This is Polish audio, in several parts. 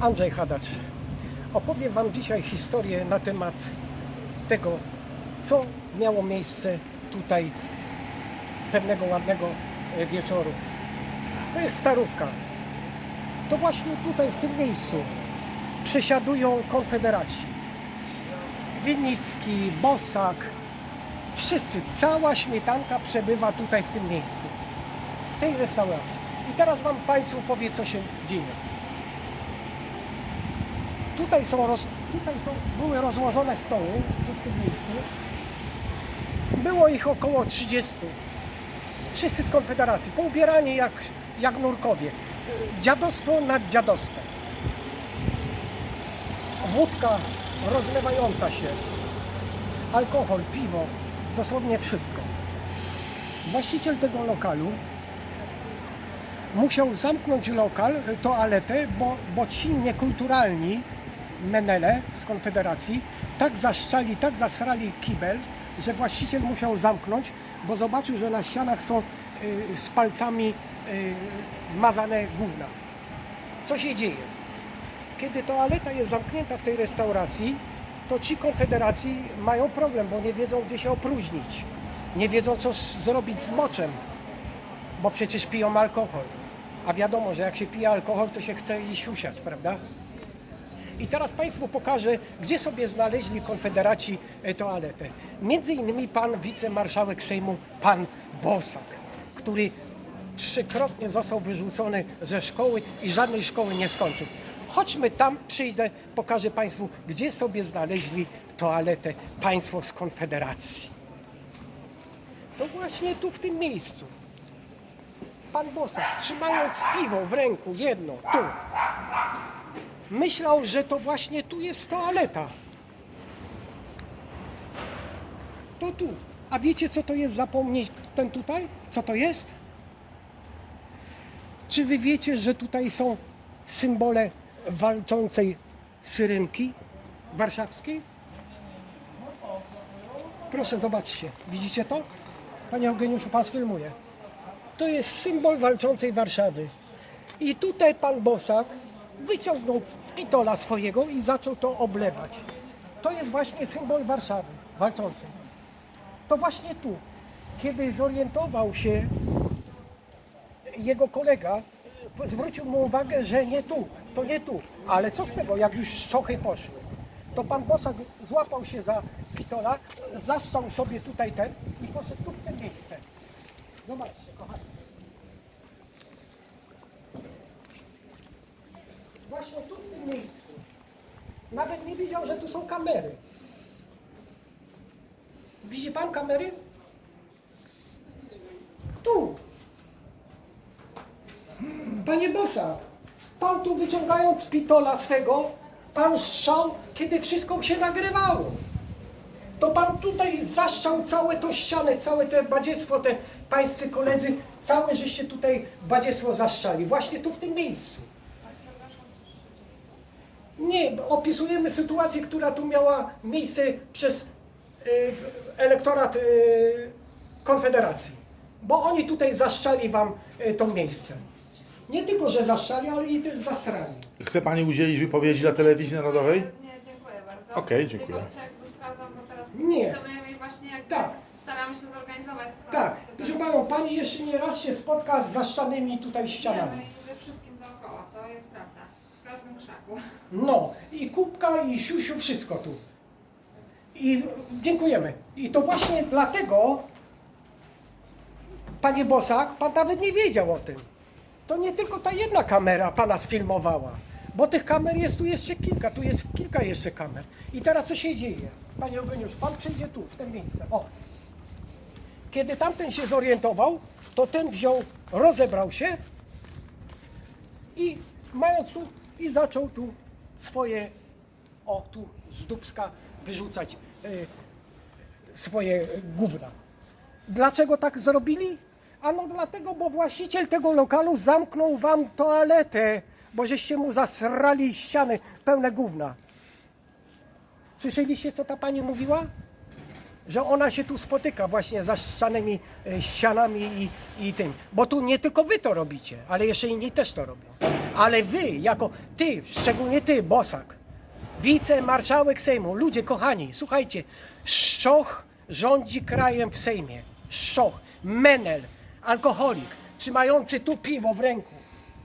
Andrzej Hadacz. Opowiem Wam dzisiaj historię na temat tego, co miało miejsce tutaj pewnego ładnego e, wieczoru. To jest Starówka. To właśnie tutaj, w tym miejscu, przesiadują konfederaci. Winnicki, Bosak, wszyscy, cała śmietanka przebywa tutaj w tym miejscu, w tej restauracji. I teraz Wam Państwu powie, co się dzieje. Tutaj są, roz, tutaj są były rozłożone stoły w tym miejscu. Było ich około 30. Wszyscy z Konfederacji, poubierani jak, jak nurkowie. Dziadostwo nad dziadostwem. Wódka rozlewająca się, alkohol, piwo, dosłownie wszystko. Właściciel tego lokalu musiał zamknąć lokal, y, toaletę, bo, bo ci niekulturalni menele z Konfederacji tak zaszczali, tak zasrali kibel, że właściciel musiał zamknąć, bo zobaczył, że na ścianach są y, z palcami y, mazane gówna. Co się dzieje? Kiedy toaleta jest zamknięta w tej restauracji, to ci konfederacji mają problem, bo nie wiedzą, gdzie się opróżnić. Nie wiedzą, co zrobić z moczem, bo przecież piją alkohol. A wiadomo, że jak się pije alkohol, to się chce i siusiać, prawda? I teraz Państwu pokażę, gdzie sobie znaleźli konfederaci e, toaletę. Między innymi pan wicemarszałek Sejmu, pan Bosak, który trzykrotnie został wyrzucony ze szkoły i żadnej szkoły nie skończył. Chodźmy tam, przyjdę, pokażę Państwu, gdzie sobie znaleźli toaletę państwo z Konfederacji. To właśnie tu, w tym miejscu. Pan Bosak, trzymając piwo w ręku, jedno, tu, myślał, że to właśnie tu jest toaleta. To tu. A wiecie, co to jest zapomnieć ten tutaj? Co to jest? Czy wy wiecie, że tutaj są symbole walczącej syrynki warszawskiej? Proszę, zobaczcie. Widzicie to? Panie Eugeniuszu, pan sfilmuje. To jest symbol walczącej Warszawy. I tutaj pan Bosak wyciągnął pitola swojego i zaczął to oblewać. To jest właśnie symbol Warszawy walczącej. To właśnie tu, kiedy zorientował się jego kolega, zwrócił mu uwagę, że nie tu, to nie tu. Ale co z tego, jak już szochy poszły? To pan Bosak złapał się za pitola, zastał sobie tutaj ten i poszedł tu w te miejsce. Zobaczcie, kochani. Właśnie tu w tym miejscu. Nawet nie wiedział, że tu są kamery. Widzi pan kamery? Tu. Panie Bosa, pan tu wyciągając pitola swego, pan strzał, kiedy wszystko się nagrywało. To pan tutaj zaszczał całe to ścianę, całe te badziestwo, te pańscy koledzy, całe żeście tutaj badziestwo zaszczali. Właśnie tu w tym miejscu. Nie, opisujemy sytuację, która tu miała miejsce przez y, elektorat y, Konfederacji. Bo oni tutaj zaszczali wam y, to miejsce. Nie tylko, że zaszczali, ale i też zasrali. Chce Pani udzielić wypowiedzi dla telewizji narodowej? Nie, dziękuję bardzo. Okej, dziękuję. Tylko czy jakby sprawdzam, bo teraz Nie. i właśnie jakby Tak. staramy się zorganizować to. Tak, proszę panią, pani jeszcze nie raz się spotka z zaszczanymi tutaj Wiemy ścianami. i ze wszystkim dookoła, to jest prawda. Każdym krzaku. No, i kubka, i siusiu, wszystko tu. I dziękujemy. I to właśnie dlatego, panie Bosak, pan nawet nie wiedział o tym. To nie tylko ta jedna kamera pana sfilmowała, bo tych kamer jest tu jeszcze kilka, tu jest kilka jeszcze kamer. I teraz co się dzieje? Panie Eugeniusz, pan przejdzie tu, w to miejsce. O. Kiedy tamten się zorientował, to ten wziął, rozebrał się i mając i zaczął tu swoje, o tu z dubska wyrzucać y, swoje gówna. Dlaczego tak zrobili? Ano dlatego, bo właściciel tego lokalu zamknął wam toaletę, bo żeście mu zasrali ściany pełne gówna. Słyszeliście, co ta pani mówiła? Że ona się tu spotyka właśnie za ścianymi e, ścianami i, i tym. Bo tu nie tylko wy to robicie, ale jeszcze inni też to robią. Ale wy, jako ty, szczególnie ty, Bosak, wicemarszałek Sejmu, ludzie kochani, słuchajcie, Szczoch rządzi krajem w Sejmie. Szczoch, menel, alkoholik, trzymający tu piwo w ręku,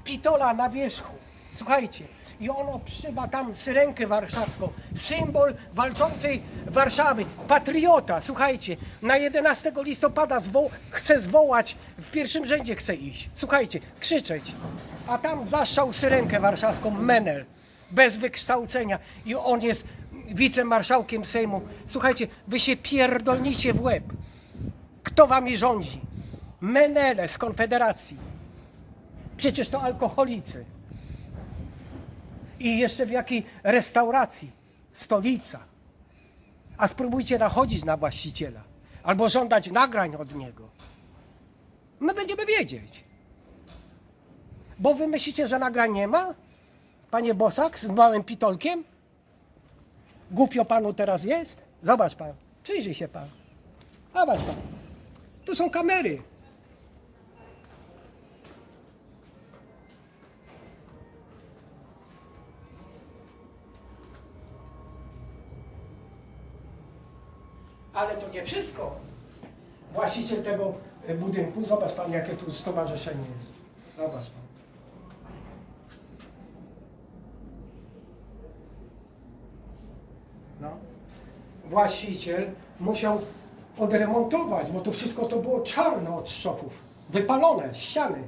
pitola na wierzchu. Słuchajcie, i ono trzyma tam syrenkę warszawską, symbol walczącej Warszawy, patriota, słuchajcie, na 11 listopada zwo- chce zwołać, w pierwszym rzędzie chce iść, słuchajcie, krzyczeć, a tam zaszczał syrenkę warszawską, menel, bez wykształcenia i on jest wicemarszałkiem Sejmu. Słuchajcie, wy się pierdolnicie w łeb. Kto wami rządzi? Menele z Konfederacji. Przecież to alkoholicy. I jeszcze w jakiej restauracji? Stolica. A spróbujcie nachodzić na właściciela. Albo żądać nagrań od niego. My będziemy wiedzieć. Bo wy myślicie, że nagrań nie ma? Panie Bosak z małym pitolkiem? Głupio panu teraz jest? Zobacz pan. Przyjrzyj się pan. Zobacz pan. Tu są kamery. Ale to nie wszystko. Właściciel tego e, budynku, zobacz pan, jakie tu stowarzyszenie jest. Zobacz pan. No. Właściciel musiał odremontować, bo to wszystko to było czarne od strzofów. Wypalone, ściany.